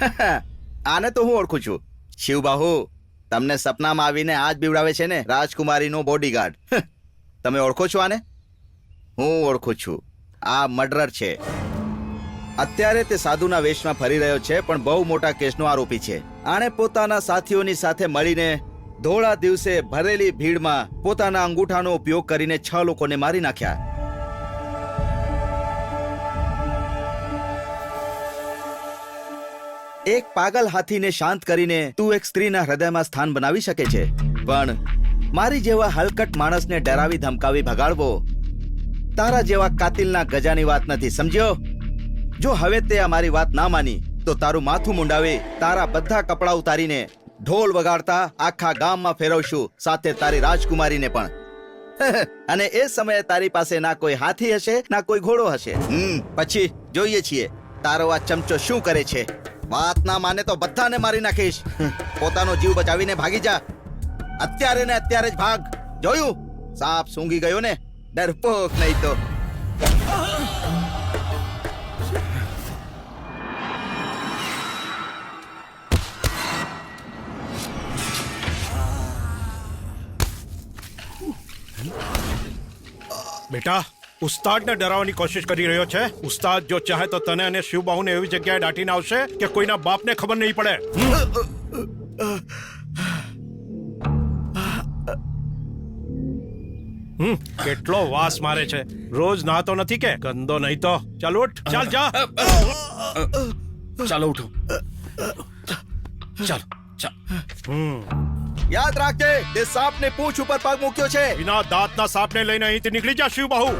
આને તો હું ઓળખું છું. શિવબાહુ તમને સપનામાં આવીને આજ બીવડાવે છે ને? રાજકુમારીનો બોડીગાર્ડ તમે ઓળખો છો આને? હું ઓળખું છું. આ મર્ડરર છે. અત્યારે તે સાધુના વેશમાં ફરી રહ્યો છે, પણ બહુ મોટા કેસનો આરોપી છે. આણે પોતાના સાથીઓની સાથે મળીને ધોળા દિવસે ભરેલી ભીડમાં પોતાના અંગૂઠાનો ઉપયોગ કરીને છ લોકોને મારી નાખ્યા. એક પાગલ હાથીને શાંત કરીને તું એક સ્ત્રીના હૃદયમાં સ્થાન બનાવી શકે છે. પણ મારી જેવા હલકટ માણસને ડરાવી ધમકાવી ભગાડવો તારા જેવા કાતિલના ગજાની વાત નથી, સમજ્યો? જો હવે તે અમારી વાત ના માની, તો તારું માથું મુંડાવી તારા બધા કપડાં ઉતારીને ઢોલ વગાડતા આખા ગામમાં ફેરવશું, સાથે તારી રાજકુમારીને પણ. અને એ સમયે તારી પાસે ના કોઈ હાથી હશે, ના કોઈ ઘોડો હશે. હમ, પછી જોઈએ છીએ, તારો આ ચમચો શું કરે છે? વાત ના માને તો બધાને મારી નાખીશ. પોતાનો જીવ બચાવીને ભાગી જા. અત્યારે ને અત્યારે જ ભાગ. જોયું? સાપ સૂંઘી ગયો ને? ડરપોક નહીં તો. બેટા ઉસ્તાદને ડરાવવાની કોશિશ કરી રહ્યો છે. ઉસ્તાદ જો ચાહે તો તને અને શિવબાહુને એવી જગ્યાએ દાટીને આવશે કે કોઈના બાપને ખબર નહીં પડે. હમ, કેટલો વાસ મારે છે. રોજ નાતો નથી કે? ગંદો નહીં તો. ચાલ ઉઠ ચાલ જા. ચાલો ઉઠો. ચાલો ચાલ. હમ, યાદ રાખજે તે સાપને પૂંછ ઉપર પગ મૂક્યો છે. વિના દાંતના સાપને લઈને અહીંથી નીકળી જા શિવબાહુ.